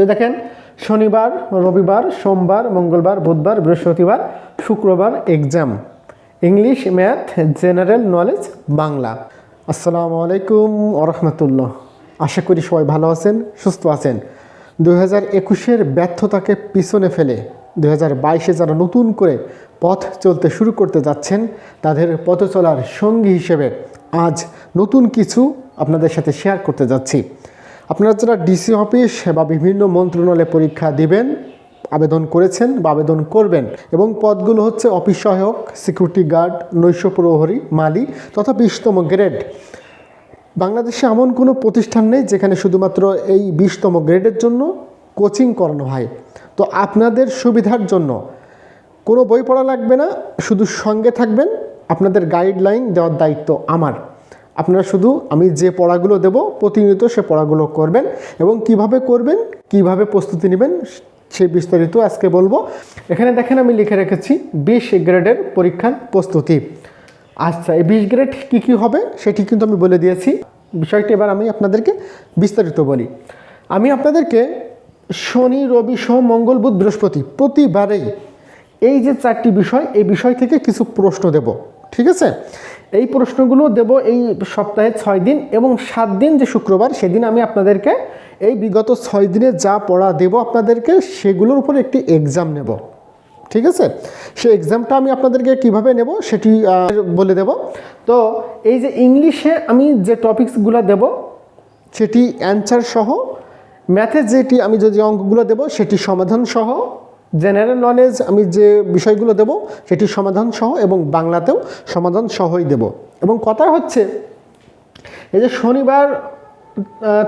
তো দেখেন, শনিবার, রবিবার, সোমবার, মঙ্গলবার, বুধবার, বৃহস্পতিবার, শুক্রবার, exam. English, math, general knowledge, Bangla. আসসালামু আলাইকুম ওরহমতুল্লাহ। আশা করি সবাই ভালো আছেন, সুস্থ আছেন। দু হাজার একুশের ব্যর্থতাকে পিছনে ফেলে দু হাজার বাইশে যারা নতুন করে পথ চলতে শুরু করতে যাচ্ছেন, তাদের পথ চলার সঙ্গী হিসেবে আজ নতুন কিছু আপনাদের সাথে শেয়ার করতে যাচ্ছি। আপনারা যারা ডিসি অফিস বা বিভিন্ন মন্ত্রণালয়ে পরীক্ষা দিবেন, আবেদন করেছেন বা আবেদন করবেন, এবং পদগুলো হচ্ছে অফিস সহায়ক সিকিউরিটি গার্ড নৈশ প্রহরী, মালি তথা বিশতম গ্রেড বাংলাদেশে এমন কোনো প্রতিষ্ঠান নেই যেখানে শুধুমাত্র এই বিশতম গ্রেডের জন্য কোচিং করানো হয়। তো আপনাদের সুবিধার জন্য কোনো বই পড়া লাগবে না, শুধু সঙ্গে থাকবেন, আপনাদের গাইডলাইন দেওয়ার দায়িত্ব আমার। আপনারা শুধু আমি যে পড়াগুলো দেব, প্রতিনিয়ত সে পড়াগুলো করবেন এবং কীভাবে করবেন, কীভাবে প্রস্তুতি নেবেন সে বিস্তারিত আজকে বলব। এখানে দেখেন আমি লিখে রেখেছি বিশ গ্রেডের পরীক্ষার প্রস্তুতি। আচ্ছা এই বিশ গ্রেড কী কী হবে সেটি কিন্তু আমি বলে দিয়েছি। বিষয়টি এবার আমি আপনাদেরকে বিস্তারিত বলি। আমি আপনাদেরকে শনি, রবি সোম মঙ্গল, বুধ বৃহস্পতি প্রতিবারেই এই যে চারটি বিষয়, এই বিষয় থেকে কিছু প্রশ্ন দেব। ঠিক আছে? এই প্রশ্নগুলো দেব এই সপ্তাহে ছয় দিন এবং সাত দিন যে শুক্রবার, সেদিন আমি আপনাদেরকে এই বিগত ছয় দিনে যা পড়া দেব আপনাদেরকে, সেগুলোর উপর একটি এক্সাম নেব। ঠিক আছে? সেই এক্সামটা আমি আপনাদেরকে কীভাবে নেব, সেটি বলে দেব। তো এই যে ইংলিশে আমি যে টপিকসগুলো দেব, সেটি অ্যান্সার সহ ম্যাথে যেটি আমি যে যে অঙ্কগুলো দেব, সেটি সমাধান সহ জেনারেল নলেজ আমি যে বিষয়গুলো দেব সেটি সমাধান সহ এবং বাংলাতেও সমাধান সহই দেব। এবং কথা হচ্ছে, এই যে শনিবার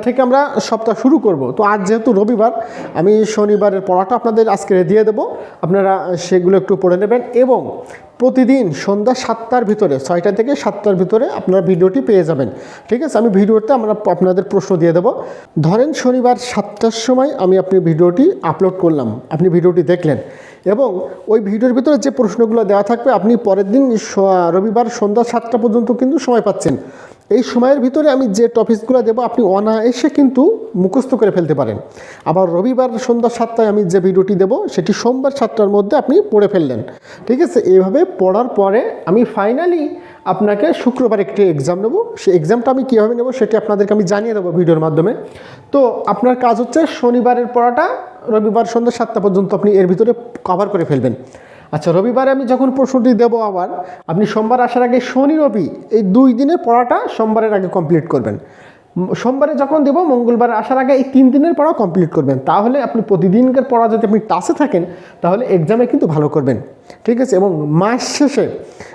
থেকে আমরা সপ্তাহ শুরু করব। তো আজ যেহেতু রবিবার, আমি শনিবারের পড়াটা আপনাদের আজকে দিয়ে দেব। আপনারা সেগুলো একটু পড়ে নেবেন এবং প্রতিদিন সন্ধ্যা সাতটার ভিতরে, ছয়টা থেকে সাতটার ভিতরে আপনারা ভিডিওটি পেয়ে যাবেন। ঠিক আছে, আমি ভিডিওতে আমরা আপনাদের প্রশ্ন দিয়ে দেব। ধরেন শনিবার সাতটার সময় আমি আপনি ভিডিওটি আপলোড করলাম, আপনি ভিডিওটি দেখলেন এবং ওই ভিডিওর ভিতরে যে প্রশ্নগুলো দেওয়া থাকবে, আপনি পরের দিন রবিবার সন্ধ্যা সাতটা পর্যন্ত কিন্তু সময় পাচ্ছেন। এই সময়ের ভিতরে আমি যে টপিকসগুলো দেবো, আপনি অনায়াসে কিন্তু মুখস্থ করে ফেলতে পারেন। আবার রবিবার সন্ধ্যা সাতটায় আমি যে ভিডিওটি দেবো, সেটি সোমবার সাতটার মধ্যে আপনি পড়ে ফেললেন। ঠিক আছে? এইভাবে পড়ার পরে আমি ফাইনালি আপনাকে শুক্রবার একটি এক্সাম নেব। সেই এক্সামটা আমি কীভাবে নেব, সেটি আপনাদেরকে আমি জানিয়ে দেবো ভিডিওর মাধ্যমে। তো আপনার কাজ হচ্ছে, শনিবারের পড়াটা রবিবার সন্ধ্যা সাতটা পর্যন্ত আপনি এর ভিতরে কভার করে ফেলবেন। আচ্ছা রবিবারে আমি যখন প্রশ্নটি দেবো আবার, আপনি সোমবার আসার আগে শনি, রবি, এই দুই দিনের পড়াটা সোমবারের আগে কমপ্লিট করবেন। সোমবারে যখন দেবো, মঙ্গলবার আসার আগে এই তিন দিনের পড়া কমপ্লিট করবেন। তাহলে আপনি প্রতিদিনকার পড়া যদি আপনি টাসে থাকেন, তাহলে এক্সামে কিন্তু ভালো করবেন। ঠিক আছে? এবং মাস শেষে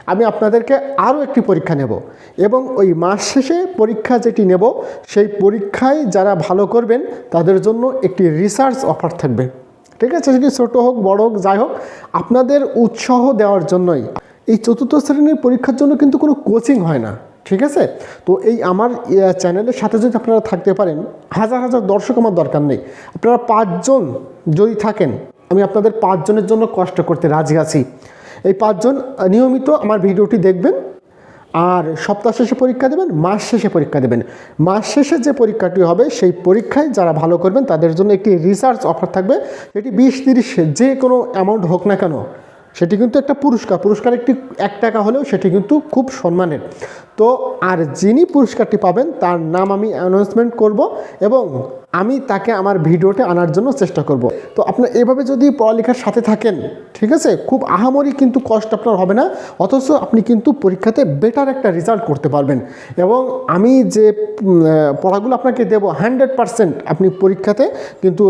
আমি আপনাদেরকে আরও একটি পরীক্ষা নেব। এবং ওই মাস শেষে পরীক্ষা যেটি নেব, সেই পরীক্ষায় যারা ভালো করবেন, তাদের জন্য একটি রিসার্চ অফার থাকবে। ঠিক আছে সেটি ছোটো হোক, বড় হোক, যাই হোক, আপনাদের উৎসাহ দেওয়ার জন্যই। এই চতুর্থ শ্রেণির পরীক্ষার জন্য কিন্তু কোনো কোচিং হয় না, ঠিক আছে? তো এই আমার চ্যানেলের সাথে যদি আপনারা থাকতে পারেন, হাজার হাজার দর্শক আমার দরকার নেই। আপনারা পাঁচজন যদি থাকেন, আমি আপনাদের পাঁচজনের জন্য কষ্ট করতে রাজি আছি। এই পাঁচজন, নিয়মিত আমার ভিডিওটি দেখবেন আর সপ্তাহ শেষে পরীক্ষা দেবেন, মাস শেষে পরীক্ষা দেবেন। মাস শেষে যে পরীক্ষাটি হবে, সেই পরীক্ষায় যারা ভালো করবেন, তাদের জন্য একটি রিসার্চ অফার থাকবে। এটি বিশ তিরিশ যে কোনো অ্যামাউন্ট হোক না কেন, সেটি কিন্তু একটা পুরস্কার। পুরস্কার একটি, এক টাকা হলেও সেটি কিন্তু খুব সম্মানের। তো আর যিনি পুরস্কারটি পাবেন, তার নাম আমি অ্যানাউন্সমেন্ট করব এবং আমি তাকে আমার ভিডিওতে আনার জন্য চেষ্টা করব। তো আপনার এভাবে যদি পড়ালেখার সাথে থাকেন, ঠিক আছে? খুব আহামরি কিন্তু কষ্ট আপনার হবে না, অথচ আপনি কিন্তু পরীক্ষাতে বেটার একটা রেজাল্ট করতে পারবেন। এবং আমি যে পড়াগুলো আপনাকে দেবো হান্ড্রেড পারসেন্ট আপনি পরীক্ষাতে কিন্তু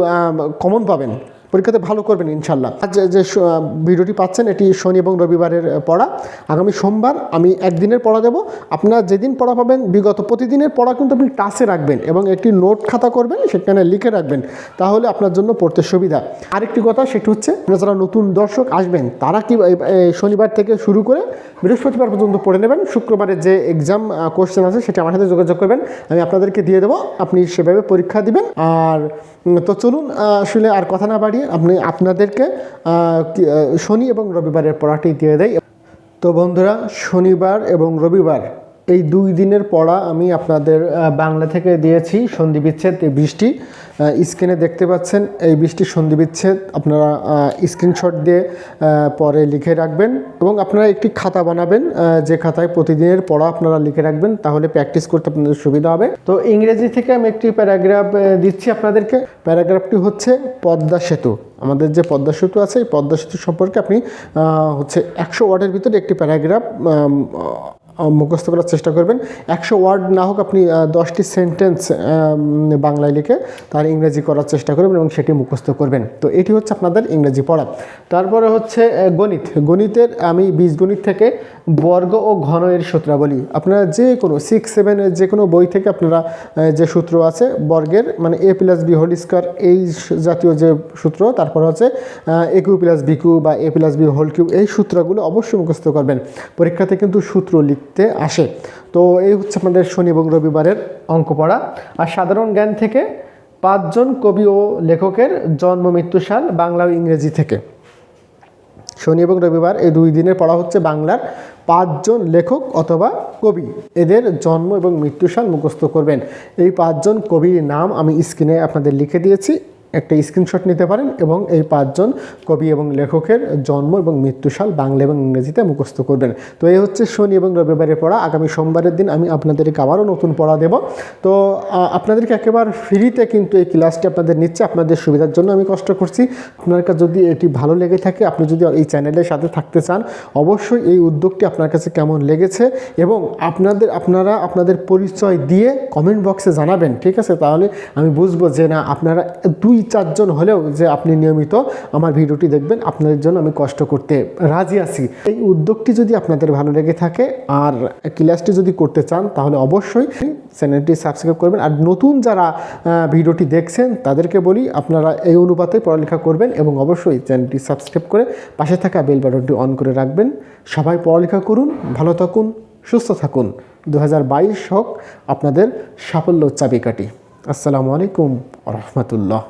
কমন পাবেন। পরীক্ষাতে ভালো করবেন ইনশাল্লাহ। আজ যে- ভিডিওটি পাচ্ছেন, এটি শনি এবং রবিবারের পড়া। আগামী সোমবার আমি একদিনের পড়া দেবো। আপনার যেদিন পড়া পাবেন, বিগত প্রতিদিনের পড়া কিন্তু আপনি টাচে রাখবেন এবং একটি নোট খাতা করবেন, সেখানে লিখে রাখবেন। তাহলে আপনার জন্য পড়তে সুবিধা। আরেকটি কথা, সেটি হচ্ছে, আপনারা যারা নতুন দর্শক আসবেন, তারা কি শনিবার থেকে শুরু করে বৃহস্পতিবার পর্যন্ত পড়ে নেবেন। শুক্রবারে যে এক্সাম কোশ্চেন আছে, সেটা আমার সাথে যোগাযোগ করবেন। আমি আপনাদেরকে দিয়ে দেবো। আপনি সেভাবে পরীক্ষা দিবেন। আর তো চলুন আসলে আর কথা না বাড়িয়ে আপনি আপনাদেরকে শনি এবং রবিবারের পড়াটি দিয়ে দেয়। তো বন্ধুরা শনিবার এবং রবিবার এই দুই দিনের পড়া আমি আপনাদের বাংলা থেকে দিয়েছি সন্ধি বিচ্ছেদ, এই বৃষ্টি। স্ক্রিনে দেখতে পাচ্ছেন, এই বৃষ্টির সন্ধি বিচ্ছেদ আপনারা স্ক্রিনশট দিয়ে পরে লিখে রাখবেন এবং আপনারা একটি খাতা বানাবেন যে খাতায় প্রতিদিনের পড়া আপনারা লিখে রাখবেন, তাহলে প্র্যাকটিস করতে আপনাদের সুবিধা হবে। তো ইংরেজি থেকে আমি একটি প্যারাগ্রাফ দিচ্ছি আপনাদেরকে। প্যারাগ্রাফটি হচ্ছে পদ্মা সেতু। আমাদের যে পদ্মা সেতু আছে, এই পদ্মা সেতু সম্পর্কে আপনি হচ্ছে একশো ওয়ার্ডের ভিতরে একটি প্যারাগ্রাফ মুখস্থ করার চেষ্টা করবেন। একশো ওয়ার্ড না হোক আপনি দশটি সেন্টেন্স বাংলায় লিখে তার ইংরেজি করার চেষ্টা করবেন এবং সেটি মুখস্থ করবেন। তো এটি হচ্ছে আপনাদের ইংরেজি পড়া। তারপরে হচ্ছে গণিত। গণিতের আমি বীজগণিত থেকে বর্গ ও ঘন এর সূত্রাবলী। আপনারা যে কোনো সিক্স সেভেনের যে কোনো বই থেকে আপনারা যে সূত্র আছে, বর্গের মানে a plus b whole square এই জাতীয় যে সূত্র, তারপর হচ্ছে a cube plus b cube বা a plus b whole cube এই সূত্রগুলো অবশ্যই মুখস্থ করবেন। পরীক্ষাতে কিন্তু সূত্র লিখতে আসে। তো এই হচ্ছে আপনাদের শনি এবং রবিবারের অঙ্ক পড়া। আর সাধারণ জ্ঞান থেকে পাঁচজন কবি ও লেখকের জন্ম, মৃত্যু সাল বাংলা ও ইংরেজি থেকে। শনি এবং রবিবার এই দুই দিনের পড়া হচ্ছে বাংলার পাঁচজন লেখক অথবা কবি। এদের জন্ম এবং মৃত্যু সাল মুখস্থ করবেন। এই পাঁচজন কবির নাম আমি স্ক্রিনে আপনাদের লিখে দিয়েছি। একটা স্ক্রিনশট নিতে পারেন এবং এই পাঁচজন কবি এবং লেখকের জন্ম এবং মৃত্যু সাল বাংলা এবং ইংরেজিতে মুখস্থ করবেন। তো এই হচ্ছে শনি এবং রবিবারের পড়া। আগামী সোমবারের দিন আমি আপনাদেরকে আবারও নতুন পড়া দেব। তো আপনাদেরকে একেবারে ফ্রিতে কিন্তু এই ক্লাসটি আপনাদের নিচ্ছে। আপনাদের সুবিধার জন্য আমি কষ্ট করছি। আপনার কাছে যদি এটি ভালো লেগে থাকে, আপনি যদি এই চ্যানেলের সাথে থাকতে চান, অবশ্যই এই উদ্যোগটি আপনার কাছে কেমন লেগেছে এবং আপনাদের, আপনারা আপনাদের পরিচয় দিয়ে কমেন্ট বক্সে জানাবেন। ঠিক আছে? তাহলে আমি বুঝব যে না, আপনারা দুই চারজন হলেও যে আপনি নিয়মিত আমার ভিডিওটি দেখবেন, আপনাদের জন্য আমি কষ্ট করতে রাজি আছি। এই উদ্যোগটি যদি আপনাদের ভালো লেগে থাকে আর ক্লাসটি যদি করতে চান, তাহলে অবশ্যই চ্যানেলটি সাবস্ক্রাইব করবেন। আর নতুন যারা ভিডিওটি দেখছেন, তাদেরকে বলি আপনারা এই অনুপাতে পড়ালেখা করবেন এবং অবশ্যই চ্যানেলটি সাবস্ক্রাইব করে পাশে থাকা বেল বাটনটি অন করে রাখবেন। সবাই পড়ালেখা করুন, ভালো থাকুন, সুস্থ থাকুন। দু হাজার বাইশ হোক আপনাদের সাফল্য চাবিকাঠি। আসসালামু আলাইকুম রহমতুল্লাহ।